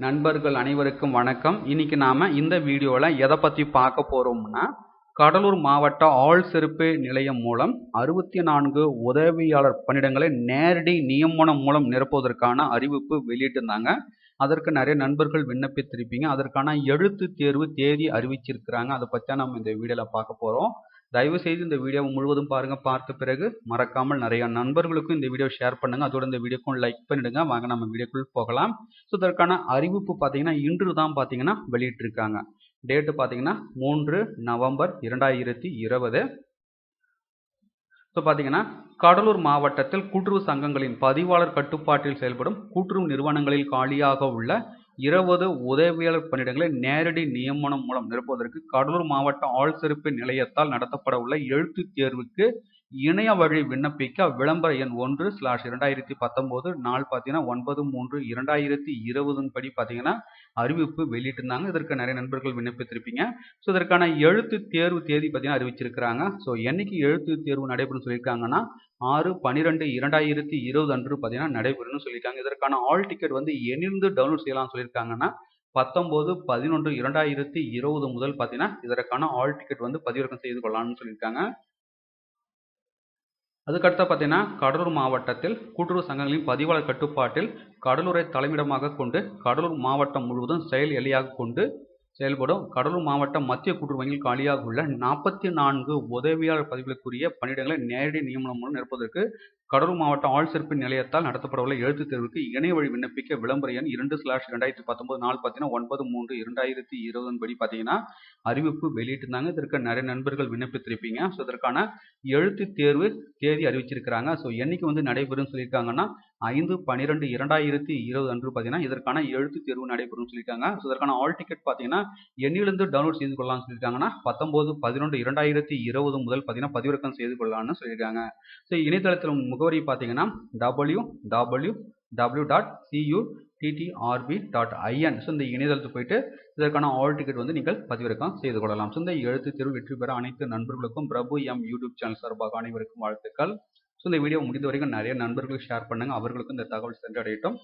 நண்பர்கள் அனைவருக்கும் வணக்கம். இன்னைக்கு நாம இந்த வீடியோவில் எதை பற்றி பார்க்க போறோம்னா கடலூர் மாவட்ட ஆள் செருப்பு நிலையம் மூலம் அறுபத்தி நான்கு உதவியாளர் பணியிடங்களை நேரடி நியமனம் மூலம் நிரப்புவதற்கான அறிவிப்பு வெளியிட்டிருந்தாங்க. அதற்கு நிறைய நண்பர்கள் விண்ணப்பித்திருப்பீங்க. அதற்கான எழுத்து தேர்வு தேதி அறிவிச்சிருக்கிறாங்க. அதை பற்றி நம்ம இந்த வீடியோவில் பார்க்க போகிறோம் தயவு செய்து இந்த வீடியோவை முழுவதும் பாருங்க. பார்த்த பிறகு மறக்காமல் நிறைய நண்பர்களுக்கும் இந்த வீடியோ ஷேர் பண்ணுங்க. அதோட இந்த வீடியோக்கும் லைக் பண்ணிடுங்க. வாங்க நம்ம வீடியோக்குள் போகலாம். ஸோ இதற்கான அறிவிப்பு பார்த்தீங்கன்னா இன்று தான் பார்த்தீங்கன்னா வெளியிட்டிருக்காங்க. டேட்டு பார்த்தீங்கன்னா மூன்று நவம்பர் இரண்டாயிரத்தி இருபது. ஸோ பார்த்தீங்கன்னா கடலூர் மாவட்டத்தில் கூட்டுறவு சங்கங்களின் பதிவாளர் கட்டுப்பாட்டில் செயல்படும் கூட்டுறவு நிறுவனங்களில் காலியாக உள்ள இருபது உதவியாளர் பணியிடங்களை நேரடி நியமனம் மூலம் நிரப்புவதற்கு கடலூர் மாவட்ட ஆள் சிறப்பு நிலையத்தால் நடத்தப்பட உள்ள எழுத்துத் தேர்வுக்கு இணைய வழி விண்ணப்பிக்க விளம்பர எண் ஒன்று ஸ்லாஷ் இரண்டாயிரத்தி பத்தொம்போது நாள் பார்த்தீங்கன்னா ஒன்பது மூன்று இரண்டாயிரத்தி இருபதுன்னு படி பார்த்தீங்கன்னா அறிவிப்பு வெளியிட்டிருந்தாங்க. இதற்கு நிறைய நண்பர்கள் விண்ணப்பித்திருப்பீங்க. ஸோ இதற்கான எழுத்து தேர்வு தேதி பார்த்தீங்கன்னா அறிவிச்சிருக்கிறாங்க. ஸோ என்னைக்கு எழுத்து தேர்வு நடைபெறும் சொல்லியிருக்காங்கன்னா ஆறு பன்னிரெண்டு இரண்டாயிரத்தி இருபது அன்று பார்த்தீங்கன்னா நடைபெறும்னு சொல்லியிருக்காங்க. இதற்கான ஆல் டிக்கெட் வந்து எண்ணிருந்து டவுன்லோட் செய்யலாம்னு சொல்லியிருக்காங்கன்னா பத்தொம்போது பதினொன்று இரண்டாயிரத்தி இருபது முதல் பார்த்தீங்கன்னா இதற்கான ஆல் டிக்கெட் வந்து பதிவிறக்கம் செய்து கொள்ளலாம்னு சொல்லியிருக்காங்க. அதுக்கடுத்து பார்த்தீங்கன்னா கடலூர் மாவட்டத்தில் கூட்டுறவு சங்கங்களின் பதிவாளர் கட்டுப்பாட்டில் கடலூரை தலைமையிடமாக கொண்டு கடலூர் மாவட்டம் முழுவதும் செயல் எல்லையாக கொண்டு செயல்படும் கடலூர் மாவட்டம் மத்திய கூட்டுறவு வங்கியில் காலியாக உள்ள நாற்பத்தி நான்கு உதவியாளர் பதவிகளுக்குரிய பணியிடங்களை நேரடி நியமனம் மூலம் நிரப்பதற்கு கடலூர் மாவட்ட ஆள் சிறப்பு நிலையத்தால் நடத்தப்படவுள்ள எழுத்துத் தேர்வுக்கு இணைய வழி விண்ணப்பிக்க விளம்பர எண் இரண்டு ஸ்லாஷ் ரெண்டாயிரத்தி பத்தொன்பது நாள் பார்த்தீங்கன்னா ஒன்பது மூன்று இரண்டாயிரத்தி இருபது படி பார்த்தீங்கன்னா அறிவிப்பு வெளியிட்டிருந்தாங்க. இதற்கு நிறைய நண்பர்கள் விண்ணப்பித்திருப்பீங்க. ஸோ இதற்கான எழுத்து தேர்வு தேதி அறிவிச்சிருக்கிறாங்க. ஸோ என்னைக்கு வந்து நடைபெறும் சொல்லியிருக்காங்கன்னா ஐந்து பன்னிரெண்டு இரண்டாயிரத்தி இருபது அன்று பார்த்தீங்கன்னா இதற்கான எழுத்து தேர்வு நடைபெறும் சொல்லியிருக்காங்க. ஸோ இதற்கான ஆல் டிக்கெட் பார்த்தீங்கன்னா எண்ணிலிருந்து டவுன்லோட் செய்து கொள்ளலாம்னு சொல்லியிருக்காங்கன்னா பத்தொம்போது பதினொன்று இரண்டாயிரத்தி இருபது முதல் பார்த்தீங்கன்னா பதிவிறக்கம் செய்து கொள்ளலாம்னு சொல்லியிருக்காங்க. ஸோ இணையதளத்தில் முகவரி பார்த்தீங்கன்னா W W W dot CU DTRP dot IN so இந்த இணையதளத்துக்கு போயிட்டு இதற்கான ஆல் டிக்கெட் வந்து நீங்கள் பதிவிறக்கம் செய்து கொள்ளலாம். ஸோ இந்த எழுத்து தேர்வு வெற்றி பெற அனைத்து நண்பர்களுக்கும் பிரபு எம் யூடியூப் சேனல் சார்பாக அனைவருக்கும் வாழ்த்துக்கள். ஸோ இந்த வீடியோ முடிந்த வரைக்கும் நிறைய நண்பர்களுக்கு ஷேர் பண்ணுங்கள் அவர்களுக்கும் இந்த தகவல் சென்றடையட்டும்.